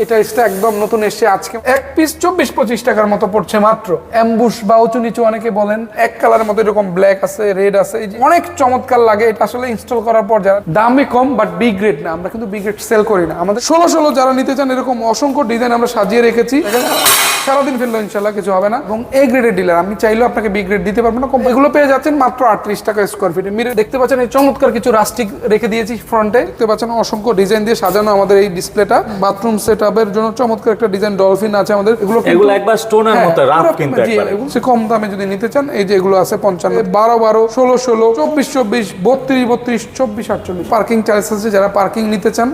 এই টাইলসটা একদম নতুন এসছে আজকে। এক পিস চব্বিশ পঁচিশ টাকার মতো পড়ছে মাত্র। অ্যাম্বুশ বা উঁচু নিচু অনেকে বলেন, এক কালারের মতো এরকম ব্ল্যাক আছে রেড আছে অনেক চমৎকার লাগে। এটা আসলে ইনস্টল করার পর যারা দামে কম বাট বি গ্রেড না। আমরা কিন্তু বি গ্রেড সেল করি না। আমাদের ষোলো ষোলো যারা নিতে চান, এরকম অসংখ্য ডিজাইন আমরা সাজিয়ে রেখেছি। সারাদিন ফেলল ইনশাল্লাহ কিছু হবে না। এবং এ গ্রেডের ডিলার আমি চাইলেও আপনাকে বি গ্রেড দিতে পারব না। কম এগুলো পেয়ে যাচ্ছেন মাত্র আটত্রিশ টাকা স্কোয়ার ফিটে মিরে দেখতে পাচ্ছেন এই চমৎকার কিছু রাস্টিক রেখে দিয়েছি ফ্রন্টে দেখতে পাচ্ছেন অসংখ্য ডিজাইন দিয়ে সাজানো আমাদের এই ডিসপ্লেটা বাথরুম সেট জন্য চমৎকার একটা ডিজাইন ডলফিন আছে আমাদের। এগুলো এগুলো একবার স্টোনের মতো রাফ কিন্তু একবারে। এগুলো সে কম দামে যদি নিতে চান এই যে এগুলো আছে 55 12 12 16 16 24 24 32 32 24 48 পার্কিং চার্জ আছে যারা পার্কিং নিতে চান।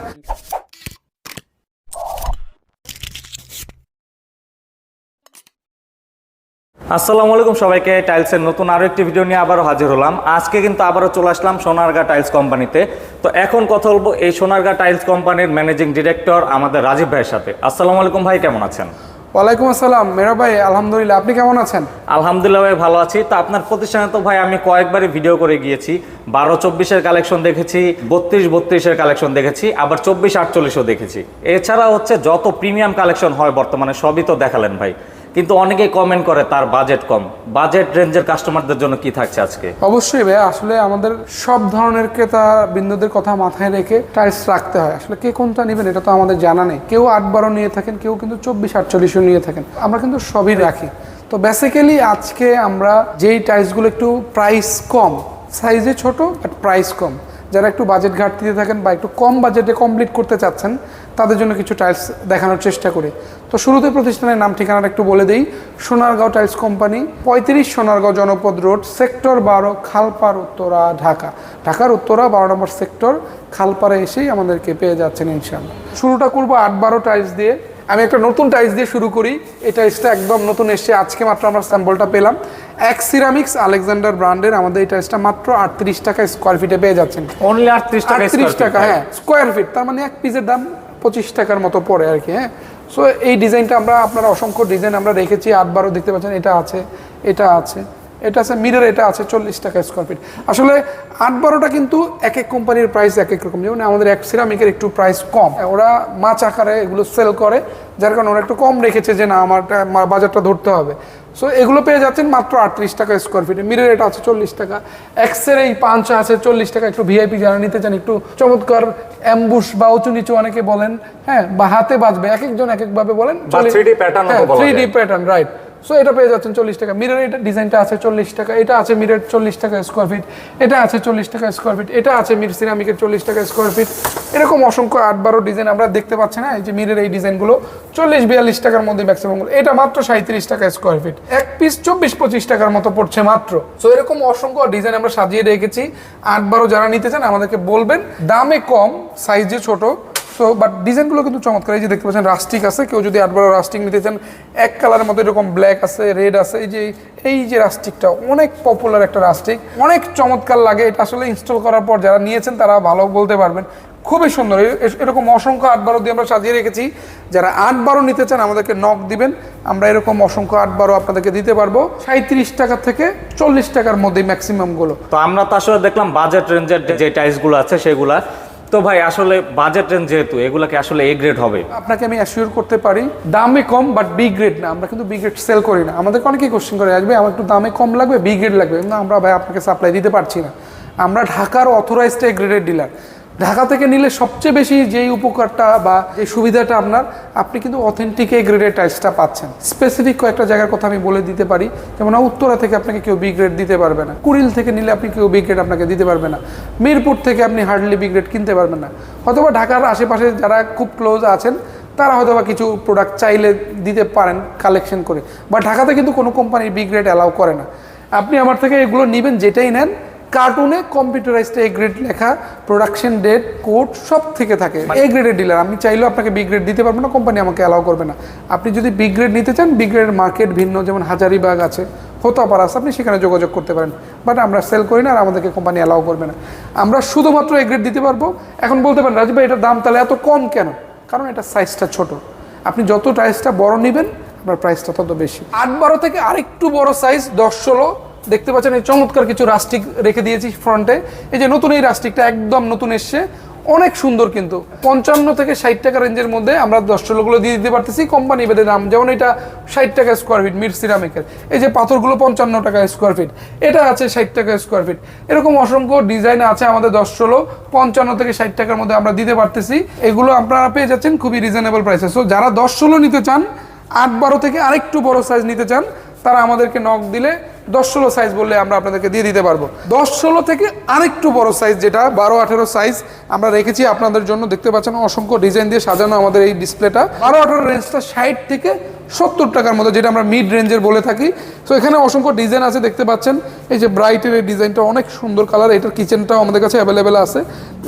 আসসালামু আলাইকুম সবাইকে টাইলসের নতুন আরও একটি ভিডিও নিয়ে আবারও হাজির হলাম। আজকে কিন্তু আবারও চলে আসলাম সোনারগা টাইলস কোম্পানিতে। তো এখন কথা বলব এই সোনারগা টাইলস কোম্পানির ম্যানেজিং ডিরেক্টর আমাদের রাজীব ভাইয়ের সাথে। আসসালামু আলাইকুম ভাই কেমন আছেন? ওয়ালাইকুম আসসালাম। মেরা ভাই আলহামদুলিল্লাহ আপনি কেমন আছেন? আলহামদুলিল্লাহ ভাই ভালো আছি। তো আপনার প্রতিষ্ঠানে তো ভাই আমি কয়েকবারই ভিডিও করে গিয়েছি। বারো চব্বিশের কালেকশন দেখেছি বত্রিশ বত্রিশের কালেকশন দেখেছি আবার চব্বিশ আটচল্লিশও দেখেছি। এছাড়া হচ্ছে যত প্রিমিয়াম কালেকশন হয় বর্তমানে সবই তো দেখালেন ভাই। কিন্তু অনেকেই কমেন্ট করে তার বাজেট কম। বাজেট রেঞ্জের কাস্টমারদের জন্য কি থাকছে আজকে? অবশ্যই ভাই আসলে আমাদের সব ধরনের ক্রেতা বিন্দুদের কথা মাথায় রেখে টাইলস রাখতে হয়। আসলে কে কোনটা নেবেন এটা তো আমাদের জানা নেই। কেউ আট বারো নিয়ে থাকেন, কেউ কিন্তু চব্বিশ আটচল্লিশও নিয়ে থাকেন। আমরা কিন্তু সবই রাখি। তো বেসিক্যালি আজকে আমরা যেই টাইলসগুলো একটু প্রাইস কম সাইজে ছোট বাট প্রাইস কম। যারা একটু বাজেট ঘাটতিতে থাকেন বা একটু কম বাজেটে কমপ্লিট করতে চাচ্ছেন, তাদের জন্য কিছু টাইলস দেখানোর চেষ্টা করি। তো শুরুতে প্রতিষ্ঠানের নাম ঠিকানাটা একটু বলে দিই। সোনারগাঁও টাইলস কোম্পানি পঁয়ত্রিশ সোনারগাঁও জনপদ রোড সেক্টর বারো খালপাড় উত্তরা, ঢাকা। ঢাকার উত্তরা, বারো নম্বর সেক্টর খালপাড়ে এসেই আমাদেরকে পেয়ে যাচ্ছেন ইনশাল্লাহ শুরুটা করব আট বারো টাইলস দিয়ে। আমি একটা নতুন টাইলস দিয়ে শুরু করি। এই টাইলসটা একদম নতুন এসছে। আজকে মাত্র আমরা স্যাম্পলটা পেলাম। এক সিরামিক্স আলেকজান্ডার ব্র্যান্ডের আমাদের এই টাইলসটা মাত্র আটত্রিশ টাকা স্কোয়ার ফিটে পেয়ে যাচ্ছেন। অনলি আটত্রিশ টাকা আটত্রিশ টাকা হ্যাঁ স্কোয়ার ফিট তার মানে এক পিসের দাম পঁচিশ টাকার মতো পড়ে আর কি হ্যাঁ। সো এই ডিজাইনটা আমরা আপনারা অসংখ্য ডিজাইন আমরা রেখেছি আট বারো দেখতে পাচ্ছেন এটা আছে এটা আছে এটা আছে মিরর এটা আছে চল্লিশ টাকা স্কোয়ার ফিট আসলে আট বারোটা কিন্তু এক এক কোম্পানির প্রাইস এক এক রকম যেমন আমাদের এক সিরামিকের একটু প্রাইস কম। ওরা মাছ আকারে এগুলো সেল করে যার কারণে ওরা একটু কম রেখেছে যে না আমার বাজারটা ধরতে হবে। সো এগুলো পেয়ে যাচ্ছেন মাত্র আটত্রিশ টাকা স্কোয়ার ফিটে মিরের এটা আছে চল্লিশ টাকা। এক্সের এই পাঞ্চ আছে চল্লিশ টাকা। একটু ভিআইপি যারা নিতে চান একটু চমৎকার অ্যাম্বুশ বা উঁচু নিচু অনেকে বলেন হ্যাঁ বা হাতে বাজবে এক একজন এক একভাবে বলেন বা 3D pattern ও three D. Pattern right so এটা পেয়ে যাচ্ছেন চল্লিশ টাকা। মিরের এটা ডিজাইনটা আছে চল্লিশ টাকা। এটা আছে মিরের চল্লিশ টাকা স্কোয়ার ফিট এটা আছে চল্লিশ টাকা স্কোয়ার ফিট এটা আছে মির সিরামিকের চল্লিশ টাকা স্কোয়ার ফিট এরকম অসংখ্য আট বারো ডিজাইন আমরা দেখতে পাচ্ছি না। এই যে মিরের এই ডিজাইনগুলো চল্লিশ, বিয়াল্লিশ টাকার মধ্যে ম্যাক্সিমাম এটা মাত্র সাঁত্রিশ টাকা স্কোয়ার ফিট এক পিস চব্বিশ, পঁচিশ টাকার মতো পড়ছে মাত্র। সো এরকম অসংখ্য ডিজাইন আমরা সাজিয়ে রেখেছি। আট বারো যারা নিতে চান আমাদেরকে বলবেন। দামে কম সাইজে ছোট। সো বাট ডিজাইনগুলো কিন্তু চমৎকার। এই যে দেখতে পাচ্ছেন রাস্টিক আছে। কেউ যদি আট বারো রাস্টিক নিতে চান, এক কালারের মধ্যে এরকম ব্ল্যাক আছে রেড আছে, এই যে এই যে রাস্টিকটা অনেক পপুলার একটা রাস্টিক অনেক চমৎকার লাগে। এটা আসলে ইনস্টল করার পর যারা নিয়েছেন, তারা ভালো বলতে পারবেন। খুবই সুন্দর। এরকম অসংখ্য আট বারো দিয়ে আমরা সাজিয়ে রেখেছি। যারা আট বারো নিতে চান, আমাদেরকে নক দিবেন। আমরা এরকম অসংখ্য আট বারো আপনাদেরকে দিতে পারব। সাঁত্রিশ টাকা থেকে চল্লিশ টাকার মধ্যে ম্যাক্সিমামগুলো তো আমরা তো আসলে দেখলাম বাজেট রেঞ্জের যে টাইলসগুলো আছে, সেগুলা। তো ভাই, আসলে বাজেট রেঞ্জ যেহেতু, এগুলোকে আসলে এ গ্রেড হবে। আপনাকে আমি অ্যাসিওর করতে পারি দামে কম বাট বি গ্রেড না। আমরা কিন্তু বি গ্রেড সেল করি না। আমাদের অনেকেই কোশ্চেন করে আসবে আমার একটু দামে কম লাগবে বি গ্রেড লাগবে? কিন্তু আমরা ভাই, আপনাকে সাপ্লাই দিতে পারছি না। আমরা ঢাকার অথরাইজড এ গ্রেডের ডিলার ঢাকা থেকে নিলে সবচেয়ে বেশি যেই উপকারটা বা যে সুবিধাটা আপনার, আপনি কিন্তু অথেন্টিক এ গ্রেডের টাইলসটা পাচ্ছেন। স্পেসিফিক কয়েকটা জায়গার কথা আমি বলে দিতে পারি। যেমন উত্তরা থেকে আপনাকে কেউ বি গ্রেড দিতে পারবে না। কুড়িল থেকে নিলে আপনি কেউ বি গ্রেড আপনাকে দিতে পারবে না। মিরপুর থেকে আপনি হার্ডলি বি গ্রেড কিনতে পারবেন না। অথবা ঢাকার আশেপাশে যারা খুব ক্লোজ আছেন, তারা হয়তো বা কিছু প্রোডাক্ট চাইলে দিতে পারেন কালেকশন করে। বা ঢাকাতে কিন্তু কোনো কোম্পানি বি গ্রেড অ্যালাউ করে না। আপনি আমার থেকে এগুলো নেবেন, যেটাই নেন কার্টুনে কম্পিউটারাইজড এ গ্রেড লেখা প্রোডাকশন ডেট কোড সব থেকে থাকে। এ গ্রেডের ডিলার আমি চাইলেও আপনাকে বি গ্রেড দিতে পারব না কোম্পানি আমাকে অ্যালাউ করবে না। আপনি যদি বি গ্রেড নিতে চান বি গ্রেডের মার্কেট ভিন্ন যেমন হাজারিবাগ আছে হোতাপাড়া আছে আপনি সেখানে যোগাযোগ করতে পারেন। বাট আমরা সেল করি না আর আমাদেরকে কোম্পানি অ্যালাউ করবে না। আমরা শুধুমাত্র এ গ্রেড দিতে পারব। এখন বলতে পারেন রাজীব ভাই এটার দাম তাহলে এত কম কেন? কারণ এটা সাইজটা ছোট। আপনি যত টাইসটা বড় নেবেন আপনার প্রাইসটা তত বেশি। আট বারো থেকে আরেকটু বড় সাইজ দশ ষোলো দেখতে পাচ্ছেন এই চমৎকার কিছু রাস্টিক রেখে দিয়েছি ফ্রন্টে। এই যে নতুন এই রাস্টিকটা একদম নতুন এসছে। অনেক সুন্দর কিন্তু। পঞ্চান্ন থেকে ষাট টাকা রেঞ্জের মধ্যে আমরা দশ ষোলোগুলো দিয়ে দিতে পারতেছি কোম্পানি বেঁধে দাম। যেমন এটা ষাট টাকা স্কোয়ার ফিট মিড সিরামিকের এই যে পাথরগুলো পঞ্চান্ন টাকা স্কোয়ার ফিট এটা আছে ষাট টাকা স্কোয়ার ফিট এরকম অসংখ্য ডিজাইন আছে আমাদের দশ ষোলো। পঞ্চান্ন থেকে ষাট টাকার মধ্যে আমরা দিতে পারতেছি। এগুলো আপনারা পেয়ে যাচ্ছেন খুবই রিজনেবল প্রাইসে সো যারা দশ ষোলো নিতে চান, আট বারো থেকে আরেকটু বড় সাইজ নিতে চান, তারা আমাদেরকে নখ দিলে দশ ষোলো সাইজ বললে আমরা আপনাদেরকে দিয়ে দিতে পারব। দশ ষোলো থেকে আরেকটু বড় সাইজ যেটা, বারো আঠেরো সাইজ আমরা রেখেছি আপনাদের জন্য। দেখতে পাচ্ছেন অসংখ্য ডিজাইন দিয়ে সাজানো আমাদের এই ডিসপ্লেটা বারো আঠেরো রেঞ্জটা ষাট থেকে সত্তর টাকার মতো, যেটা আমরা মিড রেঞ্জের বলে থাকি। তো এখানে অসংখ্য ডিজাইন আছে, দেখতে পাচ্ছেন। এই যে ব্রাইটের এই ডিজাইনটা অনেক সুন্দর কালার এটার কিচেনটাও আমাদের কাছে অ্যাভেলেবেল আছে।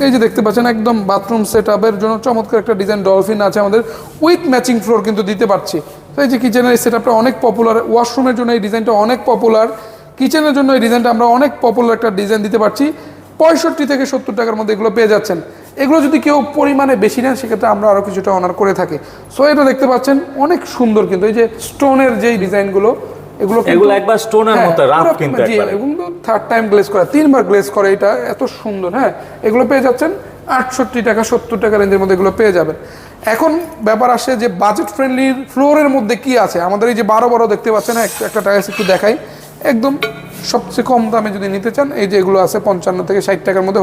এই যে দেখতে পাচ্ছেন, একদম বাথরুম সেট জন্য চমৎকার একটা ডিজাইন ডলফিন আছে আমাদের। উইথ ম্যাচিং ফ্লোর কিন্তু দিতে পারছি। তো এই যে কিচেনের এই সেটআপটা অনেক পপুলার ওয়াশরুমের জন্য এই ডিজাইনটা অনেক পপুলার কিচেনের জন্য এই ডিজাইনটা আমরা অনেক পপুলার একটা ডিজাইন দিতে পারছি। পঁয়ষট্টি থেকে সত্তর টাকার মধ্যে এগুলো পেয়ে যাচ্ছেন। এগুলো যদি কেউ পরিমাণে বেশি নেন সেক্ষেত্রে আমরা আরও কিছুটা অনার করে থাকি। সো এটা দেখতে পাচ্ছেন অনেক সুন্দর কিন্তু এই যে স্টোনের যেই ডিজাইনগুলো এগুলো কিন্তু- এগুলো একবার স্টোনের হ্যাঁ, মতো রাফ কিন্তু জি, থার্ড টাইম গ্লেজ করা তিনবার গ্লেজ করে এটা এত সুন্দর হ্যাঁ। এগুলো পেয়ে যাচ্ছেন আটষট্টি টাকা সত্তর টাকা রেঞ্জের মধ্যে এগুলো পেয়ে যাবেন। এখন ব্যাপার আসে যে বাজেট ফ্রেন্ডলি ফ্লোরের মধ্যে কি আছে? আমাদের এই যে বারো বারো দেখতে পাচ্ছেন হ্যাঁ, একটা টাইলস একটু দেখাই। একদম সবচেয়ে কম দামে যদি নিতে চান এই যে এগুলো আছে পঞ্চান্ন থেকে ষাট টাকার মধ্যে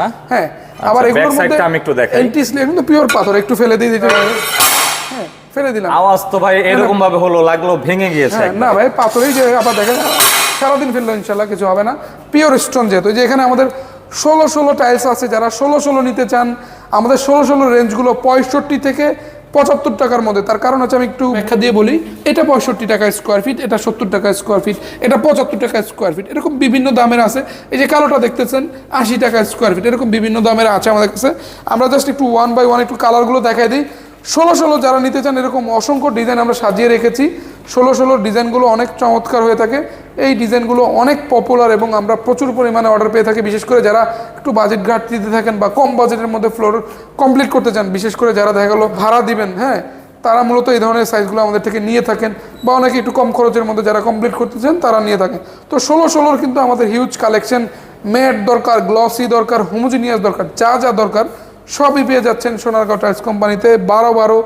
না? হ্যাঁ আবার আচ্ছা, এগুলোর মধ্যে আমি একটু দেখাই। কিন্তু পিওর পাথর একটু ফেলে দিয়ে দিতে হ্যাঁ ফেলে দিলাম। আওয়াজ তো ভাই এরকম ভাবে হলো লাগল ভেঙে গিয়েছে হ্যাঁ, না ভাই পাথরেই যে আবার দেখেন সারাদিন ফেলল ইনশাল্লাহ কিছু হবে না। পিওর স্টোন যেহেতু যে এখানে আমাদের ষোলো ষোলো টাইলস আছে যারা ষোলো ষোলো নিতে চান আমাদের ষোলো ষোলো রেঞ্জগুলো পঁয়ষট্টি থেকে পঁচাত্তর টাকার মধ্যে। তার কারণ হচ্ছে আমি একটু ব্যাখ্যা দিয়ে বলি, এটা পঁয়ষট্টি টাকা স্কোয়ার ফিট এটা সত্তর টাকা স্কোয়ার ফিট এটা পঁচাত্তর টাকা স্কোয়ার ফিট এরকম বিভিন্ন দামের আছে। এই যে কালোটা দেখতেছেন, আশি টাকা স্কোয়ার ফিট এরকম বিভিন্ন দামের আছে আমাদের কাছে। আমরা জাস্ট একটু ওয়ান বাই ওয়ান একটু কালারগুলো দেখাই দিই। ষোলো ষোলো যারা নিতে চান এরকম অসংখ্য ডিজাইন আমরা সাজিয়ে রেখেছি। ষোলো ষোলো ডিজাইনগুলো অনেক চমৎকার হয়ে থাকে। এই ডিজাইনগুলো অনেক পপুলার এবং আমরা প্রচুর পরিমাণে অর্ডার পেয়ে থাকি। বিশেষ করে যারা একটু বাজেট ঘাটতিতে থাকেন বা কম বাজেটের মধ্যে ফ্লোর কমপ্লিট করতে চান, বিশেষ করে যারা দেখা গেলো ভাড়া দিবেন হ্যাঁ তারা মূলত এই ধরনের সাইজগুলো আমাদের থেকে নিয়ে থাকেন বা অনেকে একটু কম খরচের মধ্যে যারা কমপ্লিট করতে চান, তারা নিয়ে থাকেন। তো ষোলো ষোলোর কিন্তু আমাদের হিউজ কালেকশন ম্যাট দরকার গ্লসি দরকার হোমোজিনিয়াস দরকার, যা যা দরকার, সবই পেয়ে যাচ্ছেন সোনারগাঁও টাইলস কোম্পানিতে বারো বারো,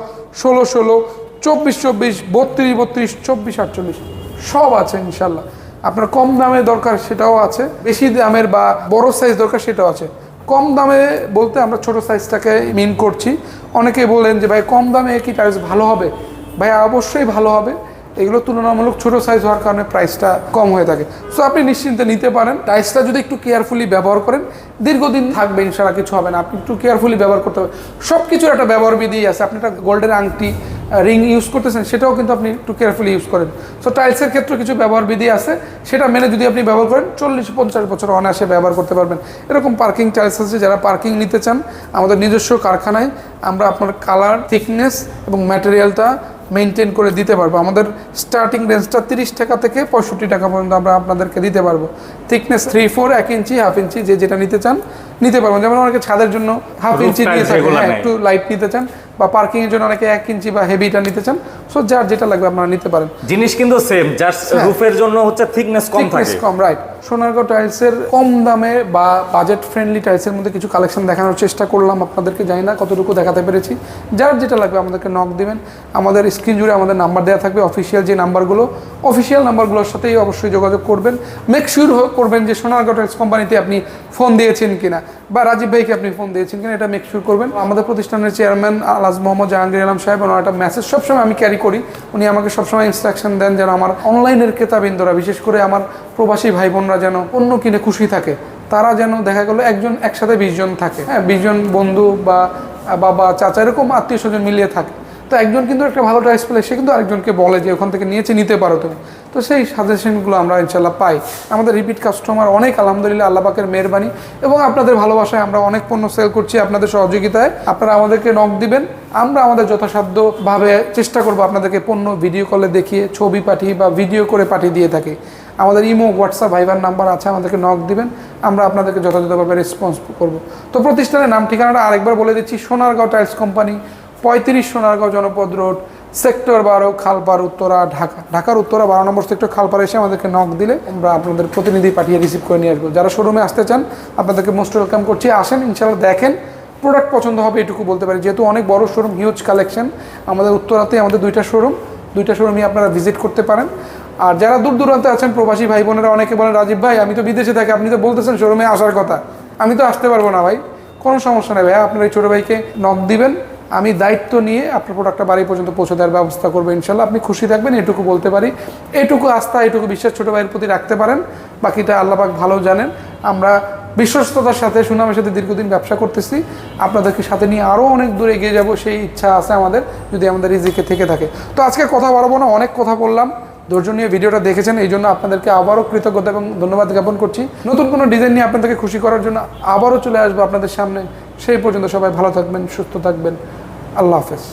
ষোলো ষোলো, চব্বিশ চব্বিশ, বত্রিশ বত্রিশ, চব্বিশ, আটচল্লিশ। সব আছে ইনশাল্লাহ। আপনার কম দামে দরকার সেটাও আছে, বেশি দামের বা বড় সাইজ দরকার সেটাও আছে। কম দামে বলতে আমরা ছোট সাইজটাকে মিন করছি। অনেকে বলেন যে, ভাই, কম দামে কি টাইলস ভালো হবে? ভাই, অবশ্যই ভালো হবে। এগুলো তুলনামূলক ছোট সাইজ হওয়ার কারণে প্রাইসটা কম হয়ে থাকে। সো আপনি নিশ্চিন্তে নিতে পারেন। টাইলসটা যদি একটু কেয়ারফুলি ব্যবহার করেন, দীর্ঘদিন থাকবে ইনশাল্লাহ, কিছু হবে না। আপনি একটু কেয়ারফুলি ব্যবহার করতে হবে। সব কিছুর একটা ব্যবহার বিধি আছে। আপনি একটা গোল্ডের আংটি রিং ইউজ করতেছেন সেটাও কিন্তু আপনি একটু কেয়ারফুলি ইউজ করেন। সো টাইলসের ক্ষেত্রে কিছু ব্যবহার বিধি আছে সেটা মেনে যদি আপনি ব্যবহার করেন চল্লিশ পঞ্চাশ বছর অনায়াসে ব্যবহার করতে পারবেন। এরকম পার্কিং টাইলস আছে যারা পার্কিং নিতে চান আমাদের নিজস্ব কারখানায় আমরা আপনার কালার থিকনেস এবং ম্যাটেরিয়ালটা মেনটেন করে দিতে পারব। আমাদের স্টার্টিং রেঞ্জটা তিরিশ টাকা থেকে পঁয়ষট্টি টাকা পর্যন্ত আমরা আপনাদেরকে দিতে পারব। থিকনেস থ্রি ফোর এক ইঞ্চি হাফ ইঞ্চি যে যেটা নিতে চান নিতে পারবেন যেমন অনেকে ছাদের জন্য হাফ ইঞ্চি নিয়ে থাকে হ্যাঁ। একটু লাইট নিতে চান বা পার্কিং এর জন্য অনেকে এক ইঞ্চি বা হেভিটা নিতে চান। সো যার যেটা লাগবে আপনারা নিতে পারেন। জিনিস কিন্তু সেম জাস্ট রুফের জন্য হচ্ছে থিকনেস কম থাকে। কম রাইট সোনারগাঁও টাইলসের কম দামে বা বাজেট ফ্রেন্ডলি টাইলসের মধ্যে কিছু কালেকশন দেখানোর চেষ্টা করলাম আপনাদেরকে জানি না কতটুকু দেখাতে পেরেছি। যার যেটা লাগবে আমাদেরকে নক দিবেন। আমাদের স্ক্রিন জুড়ে আমাদের নাম্বার দেওয়া থাকবে অফিসিয়াল যে নাম্বারগুলো অফিসিয়াল নাম্বারগুলোর সাথেই অবশ্যই যোগাযোগ করবেন। মেক শিওর করবেন যে সোনারগাঁও টাইলস কোম্পানিতে আপনি ফোন দিয়েছেন কিনা বা রাজীব ভাইকে আপনি ফোন দিয়েছেন কিনা এটা মেক শিওর করবেন। আমাদের প্রতিষ্ঠানের চেয়ারম্যান আলাজ মোহাম্মদ জাহাঙ্গীর আলম সাহেব, ওনার একটা মেসেজ সবসময় আমি ক্যারি করি। উনি আমাকে সবসময় ইনস্ট্রাকশন দেন যেন আমার অনলাইনের ক্রেতাবৃন্দরা বিশেষ করে আমার প্রবাসী ভাই বোনরা যেন অন্য কিনে খুশি থাকে। তারা যেন দেখা গেলো একজন একসাথে বিশজন থাকে। হ্যাঁ বিশজন বন্ধু বা, বাবা, চাচা, এরকম আত্মীয় স্বজন মিলিয়ে থাকে। তো একজন কিন্তু একটা ভালো টাইস পেলে সে কিন্তু আরেকজনকে বলে যে ওখান থেকে নিয়েছে, নিতে পারো তুমি। তো সেই সাজেশনগুলো আমরা ইনশাল্লাহ পাই। আমাদের রিপিট কাস্টমার অনেক, আলহামদুলিল্লাহ, আল্লাহ পাকের মেহরবানি। এবং আপনাদের ভালোবাসায় আমরা অনেক পণ্য সেল করছি আপনাদের সহযোগিতায়। আপনারা আমাদেরকে নক দিবেন। আমরা আমাদের যথাসাধ্যভাবে চেষ্টা করব আপনাদেরকে পণ্য ভিডিও কলে দেখিয়ে, ছবি পাঠিয়ে বা ভিডিও করে পাঠিয়ে দিয়ে থাকি। আমাদের ইমো, হোয়াটসঅ্যাপ, ভাইবার নাম্বার আছে, আমাদেরকে নক দিবেন। আমরা আপনাদেরকে যথাযথভাবে রেসপন্স করব। তো প্রতিষ্ঠানের নাম, ঠিকানাটা আরেকবার বলে দিচ্ছি, সোনারগাঁও টাইলস কোম্পানি পঁয়ত্রিশ সোনারগাঁও জনপদ রোড, সেক্টর বারো খালপার উত্তরা, ঢাকা। ঢাকার উত্তরা বারো নম্বর সেক্টর খালপার এসে আমাদেরকে নক দিলে আমরা আপনাদের প্রতিনিধি পাঠিয়ে রিসিভ করে নিয়ে আসব। যারা শোরুমে আসতে চান, আপনাদেরকে মোস্ট ওয়েলকাম করছি। আসেন ইনশাল্লাহ দেখেন প্রোডাক্ট পছন্দ হবে এটুকু বলতে পারি। যেহেতু অনেক বড় শোরুম হিউজ কালেকশন আমাদের উত্তরাতে আমাদের দুইটা শোরুম দুইটা শোরুমই আপনারা ভিজিট করতে পারেন। আর যারা দূর দূরান্তে আছেন, প্রবাসী ভাই বোনেরা অনেকে বলেন, রাজীব ভাই, আমি তো বিদেশে থাকি, আপনি তো বলতেছেন শোরুমে আসার কথা। আমি তো আসতে পারব না ভাই। কোনো সমস্যা নেই ভাইয়া, আপনার এই ছোটো ভাইকে নক দিবেন। আমি দায়িত্ব নিয়ে আপনার প্রোডাক্টটা বাড়ি পর্যন্ত পৌঁছে দেওয়ার ব্যবস্থা করব, ইনশাল্লাহ। আপনি খুশি থাকবেন, এটুকু বলতে পারি। এইটুকু আস্থা এইটুকু বিশ্বাস ছোটো ভাইয়ের প্রতি রাখতে পারেন। বাকিটা আল্লাপাক ভালো জানেন। আমরা বিশ্বস্ততার সাথে সুনামের সাথে দীর্ঘদিন ব্যবসা করতেছি। আপনাদেরকে সাথে নিয়ে আরও অনেক দূরে এগিয়ে যাব, সেই ইচ্ছা আছে আমাদের, যদি আমাদের রিজিকে থেকে থাকে। তো আজকে কথা বাড়াবো না, অনেক কথা বললাম। ধৈর্য নিয়ে ভিডিওটা দেখেছেন, এই জন্য আপনাদেরকে আবারও কৃতজ্ঞতা এবং ধন্যবাদ জ্ঞাপন করছি। নতুন কোনো ডিজাইন নিয়ে আপনাদেরকে খুশি করার জন্য আবারও চলে আসব আপনাদের সামনে। সেই পর্যন্ত সবাই ভালো থাকবেন, সুস্থ থাকবেন। আল্লাহ হাফেজ।